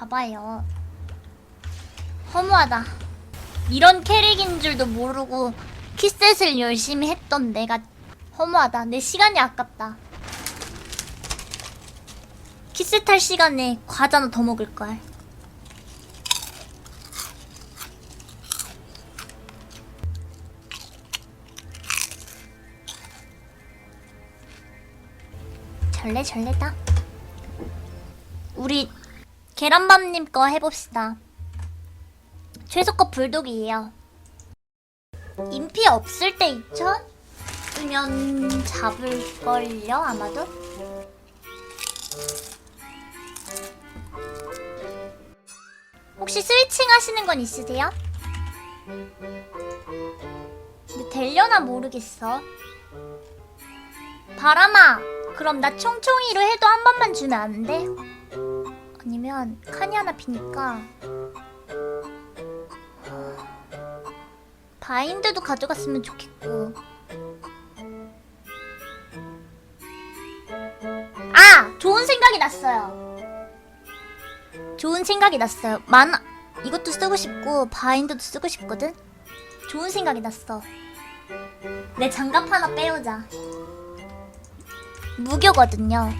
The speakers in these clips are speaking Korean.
봐봐요. 허무하다. 이런 캐릭인 줄도 모르고 키셋을 열심히 했던 내가 허무하다. 내 시간이 아깝다. 키셋 할 시간에 과자나 더 먹을걸. 절레 절레다. 우리 계란밥님 거 해봅시다. 최소껏 불독이에요. 인피 없을 때 2천? 으면 잡을걸요, 아마도? 혹시 스위칭 하시는 건 있으세요? 근데 되려나 모르겠어. 바람아, 그럼 나 총총이로 해도 한 번만 주면 안 돼? 아니면 칸이 하나 비니까. 바인드도 가져갔으면 좋겠고. 아! 좋은 생각이 났어요. 좋은 생각이 났어요. 만화 이것도 쓰고 싶고 바인드도 쓰고 싶거든? 좋은 생각이 났어. 내 장갑 하나 빼오자. 무교거든요.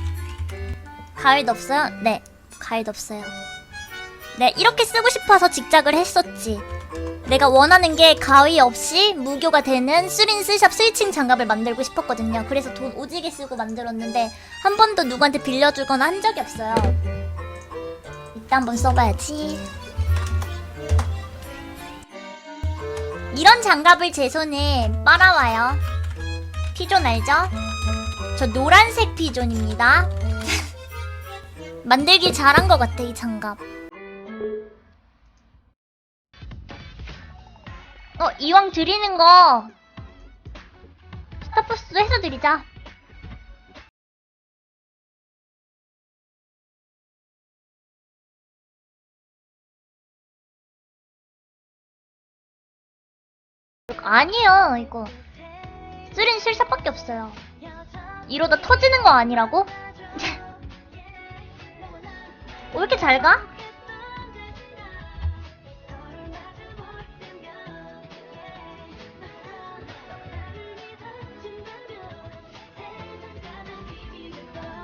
가을도 없어요? 네 가을도 없어요 네 이렇게 쓰고 싶어서 직작을 했었지 내가 원하는 게 가위 없이 무교가 되는 수린 스샵 스위칭 장갑을 만들고 싶었거든요. 그래서 돈 오지게 쓰고 만들었는데 한 번도 누구한테 빌려주거나 한 적이 없어요. 이따 한번 써봐야지. 이런 장갑을 제 손에 빨아와요. 피존 알죠? 저 노란색 피존입니다. 만들기 잘한 것 같아 이 장갑. 어, 이왕 드리는 거 스타버스도 해서 드리자. 아니에요, 이거. 쓰린 실샷밖에 없어요. 이러다 터지는 거 아니라고? 어, 왜 이렇게 잘 가?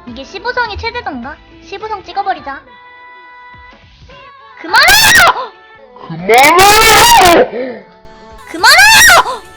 이게 15성이 최대던가? 15성 찍어버리자. 그만해요! 그만해! 그만해요!